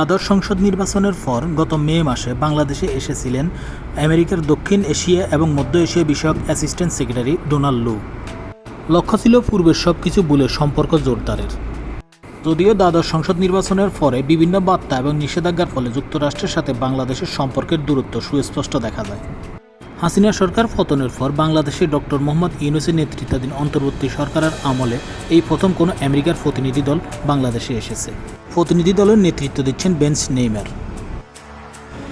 দ্বাদশ সংসদ নির্বাচনের পর গত মে মাসে বাংলাদেশে এসেছিলেন আমেরিকার দক্ষিণ এশিয়া এবং মধ্য এশিয়া বিষয়ক অ্যাসিস্ট্যান্ট সেক্রেটারি ডোনাল্ড লু। লক্ষ্য ছিল পূর্বের সব কিছু বলে সম্পর্ক জোরদারের। যদিও দ্বাদশ সংসদ নির্বাচনের পরে বিভিন্ন বার্তা এবং নিষেধাজ্ঞার ফলে যুক্তরাষ্ট্রের সাথে বাংলাদেশের সম্পর্কের দূরত্ব সুস্পষ্ট দেখা যায়। হাসিনা সরকার পতনের পর বাংলাদেশে ডক্টর মোহাম্মদ ইউনুসের নেতৃত্বাধীন অন্তর্বর্তী সরকারের আমলে এই প্রথম কোনো আমেরিকার প্রতিনিধি দল বাংলাদেশে এসেছে। প্রতিনিধি দলের নেতৃত্ব দিচ্ছেন বেঞ্চ নেইমার।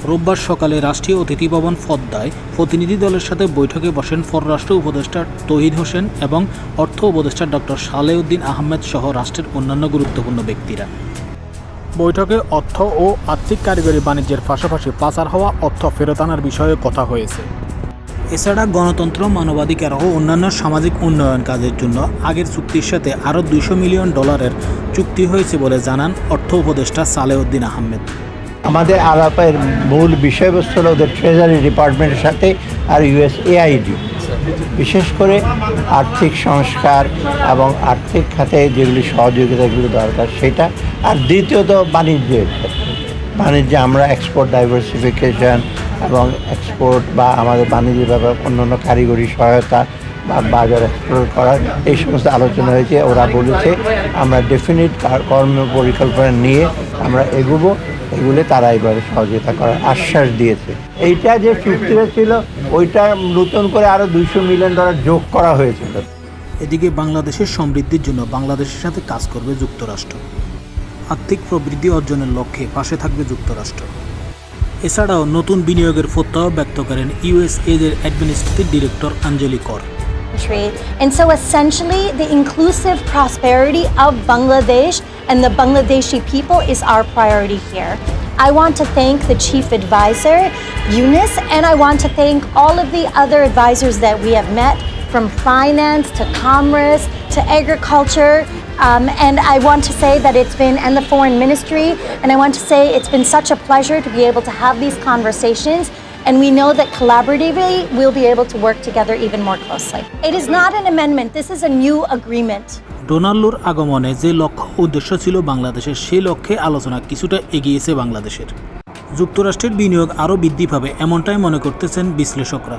রোববার সকালে রাষ্ট্রীয় অতিথি ভবন ফদ্দায় প্রতিনিধি দলের সাথে বৈঠকে বসেন পররাষ্ট্র উপদেষ্টা তহিদ হোসেন এবং অর্থ উপদেষ্টা ডক্টর সালেউদ্দিন আহমেদ সহ রাষ্ট্রের অন্যান্য গুরুত্বপূর্ণ ব্যক্তিরা। বৈঠকে অর্থ ও আর্থিক কারিগরি বাণিজ্যের পাশাপাশি পাচার হওয়া অর্থ ফেরত আনার বিষয়ে কথা হয়েছে। এছাড়া গণতন্ত্র, মানবাধিকার ও অন্যান্য সামাজিক উন্নয়ন কাজের জন্য আগের চুক্তির সাথে আরও দুইশো মিলিয়ন ডলারের চুক্তি হয়েছে বলে জানান অর্থ উপদেষ্টা সালেউদ্দিন আহমেদ। আমাদের আলাপের মূল বিষয়বস্তু হলো ওদের ট্রেজারি ডিপার্টমেন্টের সাথে আর ইউএস এআইডি বিশেষ করে আর্থিক সংস্কার এবং আর্থিক খাতে যেগুলি সহযোগিতাগুলো দরকার সেটা। আর দ্বিতীয়ত বাণিজ্যের বাণিজ্যে আমরা এক্সপোর্ট ডাইভার্সিফিকেশন এবং এক্সপোর্ট বা আমাদের বাণিজ্য ব্যাপার, অন্যান্য কারিগরি সহায়তা বা বাজার এক্সপ্লোর করার এই সমস্ত আলোচনা হয়েছে, ওরা বলেছে, আমরা ডেফিনিট কর্ম পরিকল্পনা নিয়ে আমরা এগোবো, এগুলো তারা এবারে সহযোগিতা করার আশ্বাস দিয়েছে। এইটা যে চুক্তিটা ছিল ওইটা নতুন করে আরও দুইশো মিলিয়ন ডলার যোগ করা হয়েছিল। এদিকে বাংলাদেশের সমৃদ্ধির জন্য বাংলাদেশের সাথে কাজ করবে যুক্তরাষ্ট্র। আর্থিক প্রবৃদ্ধি অর্জনের লক্ষ্যে পাশে থাকবে যুক্তরাষ্ট্র। এছাড়াও নতুন বিনিয়োগের প্রত্যয় ব্যক্ত করেন ইউএসএদের অ্যাডমিনিস্ট্রেটিভ ডিরেক্টর আঞ্জলি কর country. And so essentially, the inclusive prosperity of Bangladesh and the Bangladeshi people is our priority here. I want to thank the chief advisor, Eunice, and I want to thank all of the other advisors that we have met from finance to commerce to agriculture. Um, and I want to say that it's been, and the foreign ministry, and I want to say it's been such a pleasure to be able to have these conversations and we know that collaboratively we'll be able to work together even more closely. It is not an amendment, this is a new agreement. ডোনাল্ডোর আগমনে যে লক্ষ্য উদ্দেশ্য ছিল বাংলাদেশের সেই লক্ষ্যে আলোচনা কিছুটা এগিয়েছে বাংলাদেশের যুক্তরাষ্ট্রের বিনিয়োগ আরও বৃদ্ধি পাবে এমনটাই মনে করতেছেন বিশ্লেষকরা